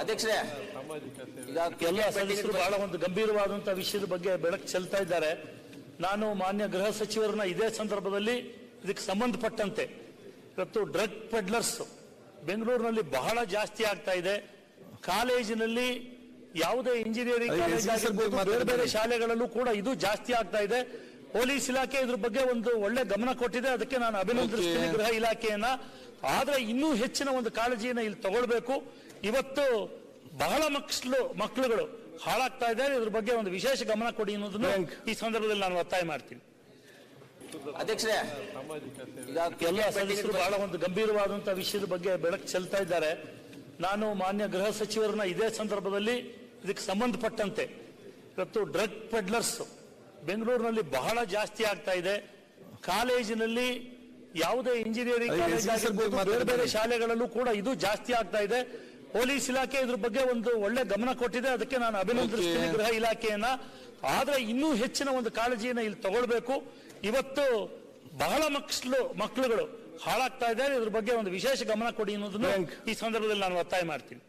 ಅಧ್ಯಕ್ಷರೇ ಈಗ ಎಲ್ಲ ಸದಸ್ಯರು ಬಹಳ ಒಂದು ಗಂಭೀರವಾದಂತಹ ವಿಷಯದ ಬಗ್ಗೆ ಬೆಳಕು ಚೆಲ್ತಾ ಇದ್ದಾರೆ. ನಾನು ಮಾನ್ಯ ಗೃಹ ಸಚಿವರನ್ನ ಇದೇ ಸಂದರ್ಭದಲ್ಲಿ ಇದಕ್ಕೆ ಸಂಬಂಧಪಟ್ಟಂತೆ ಇವತ್ತು ಡ್ರಗ್ ಪೆಡ್ಲರ್ಸ್ ಬೆಂಗಳೂರಿನಲ್ಲಿ ಬಹಳ ಜಾಸ್ತಿ ಆಗ್ತಾ ಇದೆ. ಕಾಲೇಜಿನಲ್ಲಿ ಯಾವುದೇ ಇಂಜಿನಿಯರಿಂಗ್ ಕಾಲೇಜ್ ಆಗಿರ್ಬೋದು, ಬೇರೆ ಬೇರೆ ಶಾಲೆಗಳಲ್ಲೂ ಕೂಡ ಇದು ಜಾಸ್ತಿ ಆಗ್ತಾ ಇದೆ. ಪೊಲೀಸ್ ಇಲಾಖೆ ಇದ್ರ ಬಗ್ಗೆ ಒಂದು ಒಳ್ಳೆ ಗಮನ ಕೊಟ್ಟಿದೆ. ಅದಕ್ಕೆ ನಾನು ಅಭಿನಂದಿಸ್ತೀನಿ. ಗೃಹ ಇಲಾಖೆಯನ್ನ. ಆದ್ರೆ ಇನ್ನೂ ಹೆಚ್ಚಿನ ಒಂದು ಕಾಳಜಿಯನ್ನ ಇಲ್ಲಿ ತಗೊಳ್ಬೇಕು. ಇವತ್ತು ಬಹಳ ಮಕ್ಕಳು ಮಕ್ಕಳುಗಳು ಹಾಳಾಗ್ತಾ ಇದ್ದಾರೆ. ಇದ್ರ ಬಗ್ಗೆ ಒಂದು ವಿಶೇಷ ಗಮನ ಕೊಡಿ ಅನ್ನೋದನ್ನು ಈ ಸಂದರ್ಭದಲ್ಲಿ ನಾನು ಒತ್ತಾಯ ಮಾಡ್ತೀನಿ. ಅಧ್ಯಕ್ಷರೇ ಎಲ್ಲ ಸದಸ್ಯರು ಬಹಳ ಒಂದು ಗಂಭೀರವಾದಂತಹ ವಿಷಯದ ಬಗ್ಗೆ ಬೆಳಕು ಚೆಲ್ತಾ ಇದ್ದಾರೆ. ನಾನು ಮಾನ್ಯ ಗೃಹ ಸಚಿವರನ್ನ ಇದೇ ಸಂದರ್ಭದಲ್ಲಿ ಇದಕ್ಕೆ ಸಂಬಂಧಪಟ್ಟಂತೆ ಇವತ್ತು ಡ್ರಗ್ ಪೆಡ್ಲರ್ಸ್ ಬೆಂಗಳೂರಿನಲ್ಲಿ ಬಹಳ ಜಾಸ್ತಿ ಆಗ್ತಾ ಇದೆ. ಕಾಲೇಜಿನಲ್ಲಿ ಯಾವುದೇ ಇಂಜಿನಿಯರಿಂಗ್ ಕಾಲೇಜ್ ಆಗಿರ್ಬೋದು, ಬೇರೆ ಬೇರೆ. ಶಾಲೆಗಳಲ್ಲೂ ಕೂಡ ಇದು ಜಾಸ್ತಿ ಆಗ್ತಾ ಇದೆ. ಪೊಲೀಸ್ ಇಲಾಖೆ ಇದ್ರ ಬಗ್ಗೆ ಒಂದು ಒಳ್ಳೆ ಗಮನ ಕೊಟ್ಟಿದೆ. ಅದಕ್ಕೆ ನಾನು ಅಭಿನಂದಿಸ್ತೀನಿ. ಗೃಹ ಇಲಾಖೆಯನ್ನ. ಆದ್ರೆ ಇನ್ನೂ ಹೆಚ್ಚಿನ ಒಂದು ಕಾಳಜಿಯನ್ನ ಇಲ್ಲಿ ತಗೊಳ್ಬೇಕು. ಇವತ್ತು ಬಹಳ ಮಕ್ಕಳು ಮಕ್ಕಳುಗಳು ಹಾಳಾಗ್ತಾ ಇದ್ದಾರೆ. ಇದ್ರ ಬಗ್ಗೆ ಒಂದು ವಿಶೇಷ ಗಮನ ಕೊಡಿ ಅನ್ನೋದನ್ನು ಈ ಸಂದರ್ಭದಲ್ಲಿ ನಾನು ಒತ್ತಾಯ ಮಾಡ್ತೀನಿ.